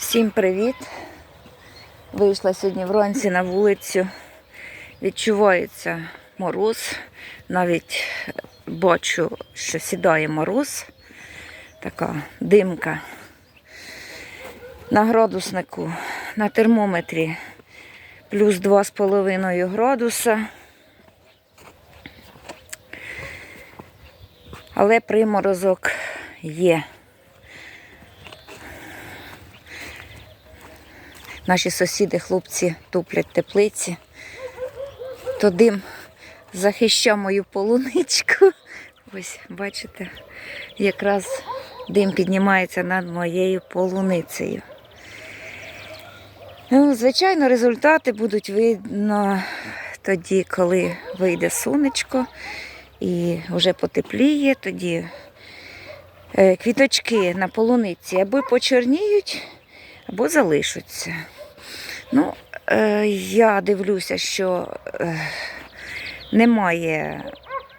Всім привіт! Вийшла сьогодні вранці на вулицю. Відчувається мороз. Навіть бачу, що сідає мороз. Така димка. На градуснику на термометрі плюс 2,5 градуса. Але приморозок є. Наші сусіди, хлопці, туплять теплиці. То дим захищав мою полуничку. Ось, бачите, якраз дим піднімається над моєю полуницею. Ну, звичайно, результати будуть видно тоді, коли вийде сонечко і вже потепліє, тоді е, квіточки на полуниці або почорніють, або залишаться. Ну, е, я дивлюся, що е, немає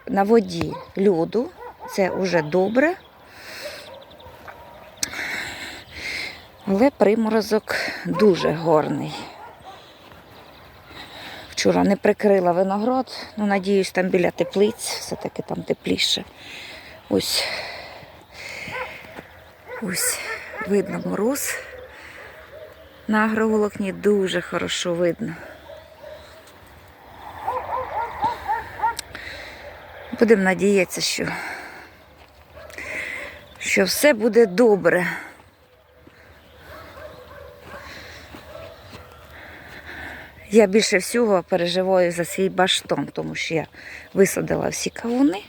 на воді льоду, це вже добре. Але приморозок дуже горний. Вчора не прикрила виноград, ну, надіюсь, там біля теплиць, все-таки там тепліше. Ось. Ось видно мороз. На агроволокні дуже хорошо видно. Будемо надіятися, що, що все буде добре. Я більше всього переживаю за свій баштон, тому що я висадила всі кавуни.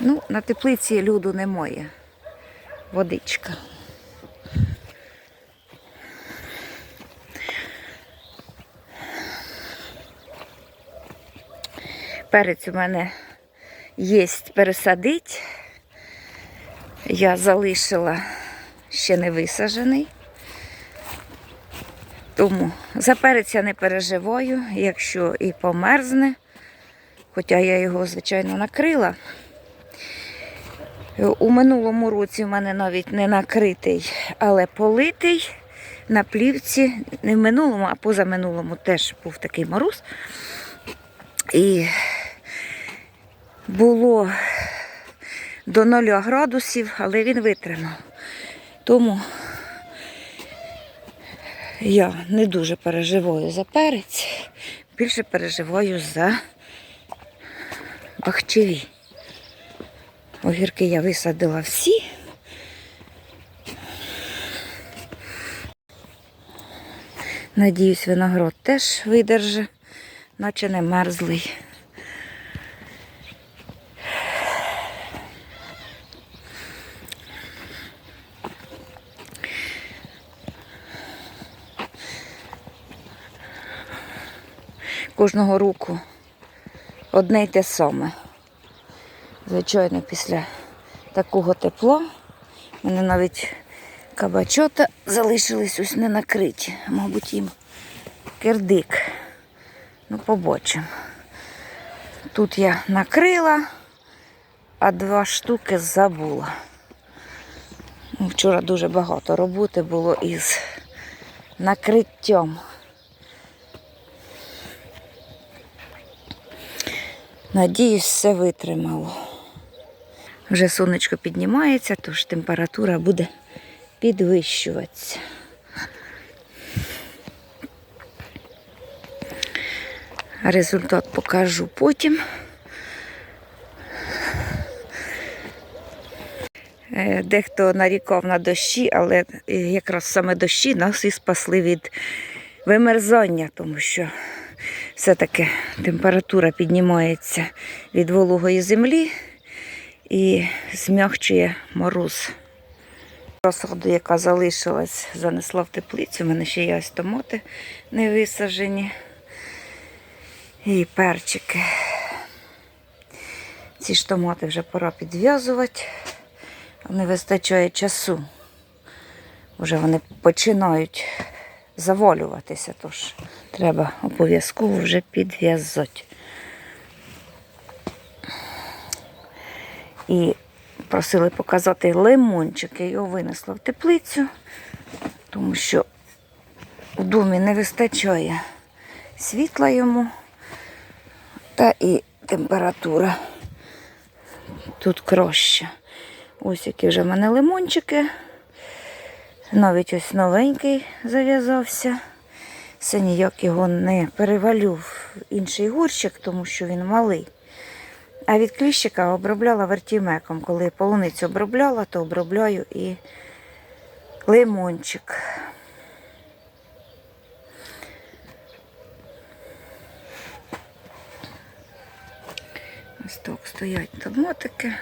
Ну, на теплиці люду немає. Водичка. Перець у мене є пересадить. Я залишила ще не висаджений. Тому за перець я не переживаю, якщо і померзне, хоча я його, звичайно, накрила. У минулому році в мене навіть не накритий, але политий на плівці. Не в минулому, а позаминулому теж був такий мороз. І було до 0 градусів, але він витримав. Тому я не дуже переживаю за перець, більше переживаю за бахчеві. Огірки я висадила всі. Надіюсь, виноград теж видерже, наче не мерзлий. Кожного року одне й те саме. Звичайно, після такого тепла у мене навіть кабачота залишились ось не накриті. Мабуть, їм кирдик. Ну, побачимо. Тут я накрила, а два штуки забула. Ну, Вчора дуже багато роботи було із накриттям. Надіюсь, все витримало. Вже сонечко піднімається, тож температура буде підвищуватися. Результат покажу потім. Е, Дехто нарікав на дощі, але якраз саме дощі нас і спасли від вимерзання, тому що все-таки температура піднімається від вологої землі і змягчує мороз. Розсаду, яка залишилась, занесла в теплицю. У мене ще є томати не висаджені. І перчики. Ці ж томати вже пора підв'язувати. Не вистачає часу. Вже вони починають заволюватися, тож треба обов'язково вже підв'язати. І Просили показати лимончик. Я його винесла в теплицю, тому що у домі не вистачає світла йому та і температура тут краще. Ось які вже в мене лимончики. Навіть ось новенький зав'язався. Це ніяк його не перевалю в інший горщик, тому що він малий. А від кліщика обробляла вертімеком. Коли полуницю обробляла, то обробляю і лимончик. Ось так стоять томатики.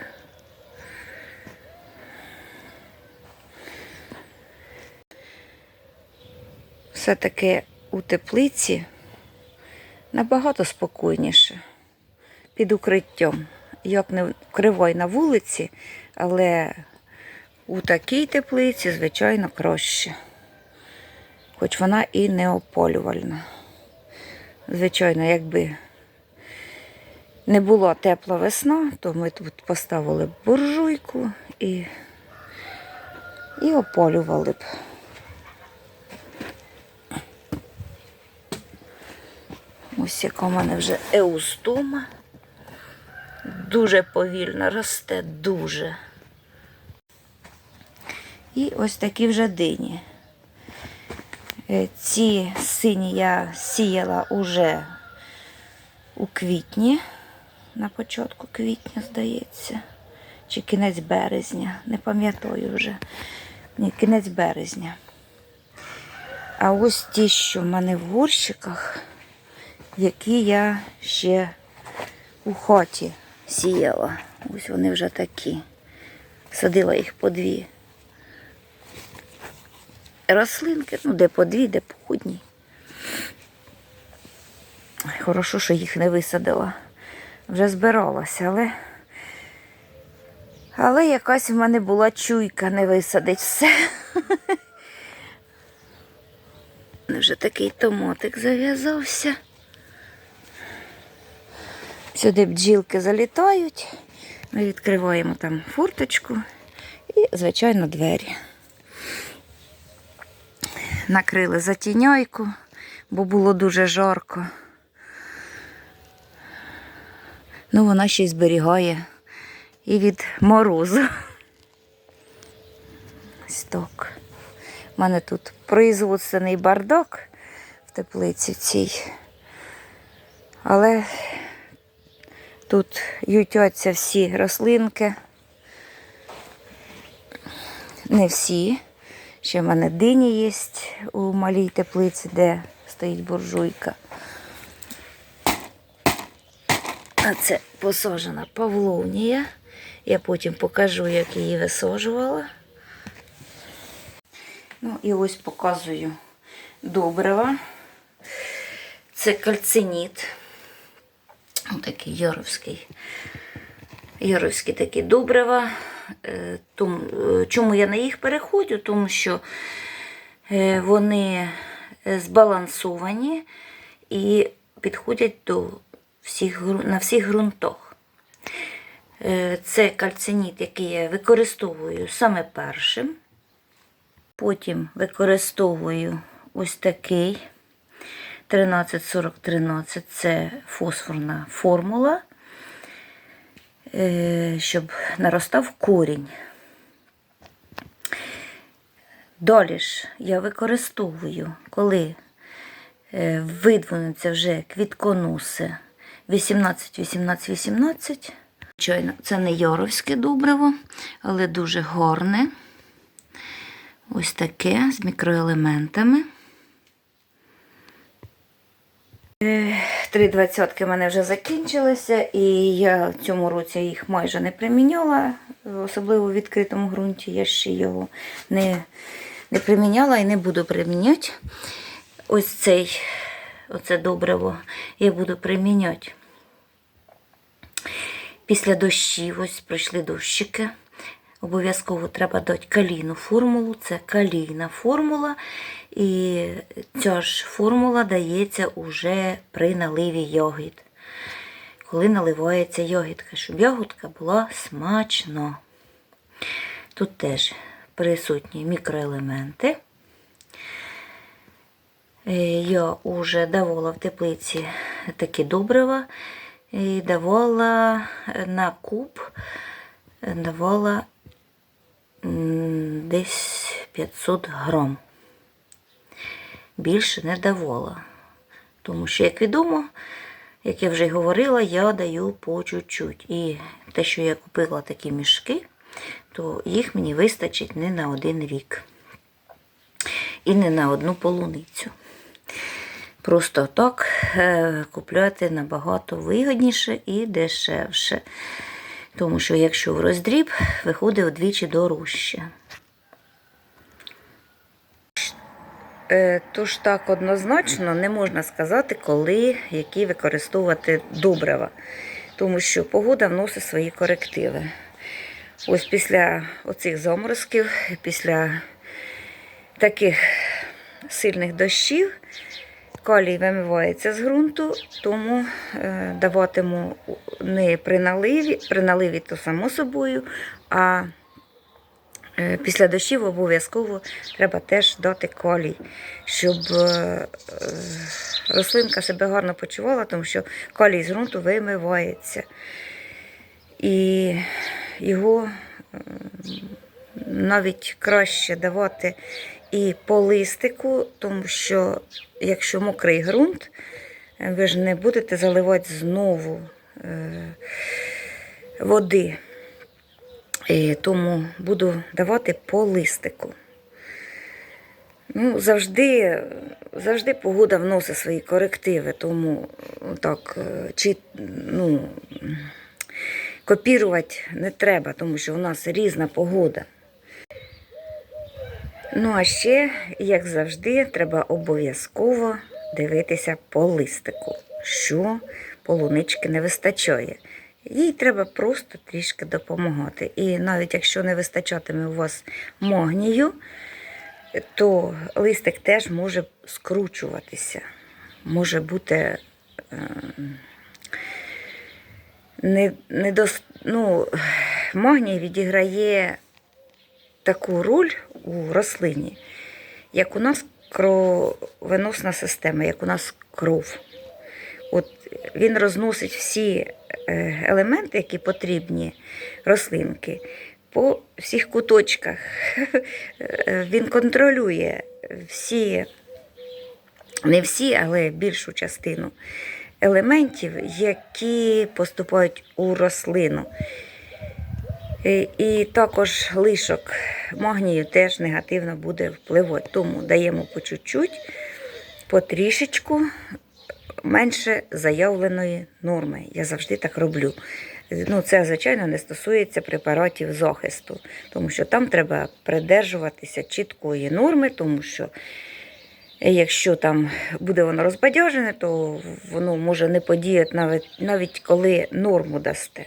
Все-таки у теплиці набагато спокійніше під укриттям. Як не кривай на вулиці, але у такій теплиці, звичайно, краще. Хоч вона і не опалювальна. Звичайно, якби не була тепла весна, то ми тут поставили буржуйку і, і опалювали б. Ось яка в мене вже еустома. Дуже повільно росте, дуже. І ось такі вже дині. Е, Ці сині я сіяла уже у квітні, на початку квітня, здається, чи кінець березня, не пам'ятаю вже. Ні, кінець березня. А ось ті, що в мене в горщиках, які я ще у хаті сіяла. Ось вони вже такі. Садила їх по дві рослинки, ну, де по дві, де по одній. Хорошо, що їх не висадила. Вже збиралася, але. Але якась в мене була чуйка не висадить все. Вже такий томатик зав'язався. Сюди бджілки залітають. Ми відкриваємо там фурточку і, звичайно, двері. Накрили затіняйку, бо було дуже жарко. Ну, вона ще й зберігає і від морозу. Ось так. У мене тут производственний бардак в теплиці цій. Але тут ютяться всі рослинки. Не всі. Ще в мене дині є у малій теплиці, де стоїть буржуйка. А це посаджена павловнія. Я потім покажу, як її висаджувала. Ну і ось показую добрива. Це кальциніт. Такий яровський. Яровські такі добрива. Е, е, чому я на їх переходжу? Тому що е, вони збалансовані і підходять до всіх, на всіх ґрунтах. Це кальциніт, який я використовую саме першим. Потім використовую ось такий 134013 це фосфорна формула, е, щоб наростав корінь. Далі ж я використовую, коли е, видвинуться вже квітконоси 18, 18, 18. Звичайно, це не яровське добриво, але дуже гарне. Ось таке з мікроелементами. Е, Три двадцятки в мене вже закінчилися, і я в цьому році їх майже не приміняла, особливо в відкритому ґрунті. Я ще його не, не приміняла і не буду приміняти. Ось цей, оце добриво я буду приміняти. Після дощів, ось пройшли дощики. Обов'язково треба дати калійну формулу. Це калійна формула. І ця ж формула дається уже при наливі ягід. Коли наливається ягідка, щоб ягодка була смачна. Тут теж присутні мікроелементи. Е, Я вже давала в теплиці такі добрива і давала на куб, давала десь 500 грам. Більше не давала. Тому що, як відомо, як я вже й говорила, я даю по чуть-чуть. І те, що я купила такі мішки, то їх мені вистачить не на один рік. І не на одну полуницю. Просто так е, купляти набагато вигідніше і дешевше. Тому що якщо в роздріб, виходить вдвічі дорожче. Е, Тож так однозначно не можна сказати, коли які використовувати добрива, тому що погода вносить свої корективи. Ось після оцих заморозків, після таких сильних дощів, калій вимивається з ґрунту, тому е, даватиму не при наливі, при наливі то само собою, а Е, Після дощів обов'язково треба теж дати калій, щоб е, рослинка себе гарно почувала, тому що калій з ґрунту вимивається. І його навіть краще давати і по листику, тому що якщо мокрий ґрунт, е, ви ж не будете заливати знову е, води. І тому буду давати по листику. Ну, завжди, завжди погода вносить свої корективи, тому так, е, чи, ну, копірувати не треба, тому що у нас різна погода. Ну, а ще, як завжди, треба обов'язково дивитися по листику, що полунички не вистачає. Їй треба просто трішки допомагати. І навіть якщо не вистачатиме у вас магнію, то листик теж може скручуватися. Може бути е, не, не дос, ну, магній відіграє таку роль у рослині, як у нас кровоносна система, як у нас кров. От він розносить всі е, елементи, які потрібні рослинки, по всіх куточках. Він контролює всі, не всі, але більшу частину елементів, які поступають у рослину. І, також лишок магнію теж негативно буде впливати. Тому даємо по чуть-чуть, потрішечку, менше заявленої норми. Я завжди так роблю. Ну, Це, звичайно, не стосується препаратів захисту, тому що там треба придержуватися чіткої норми, тому що якщо там буде воно розбадяжене, то воно може не подіяти навіть, навіть коли норму дасте.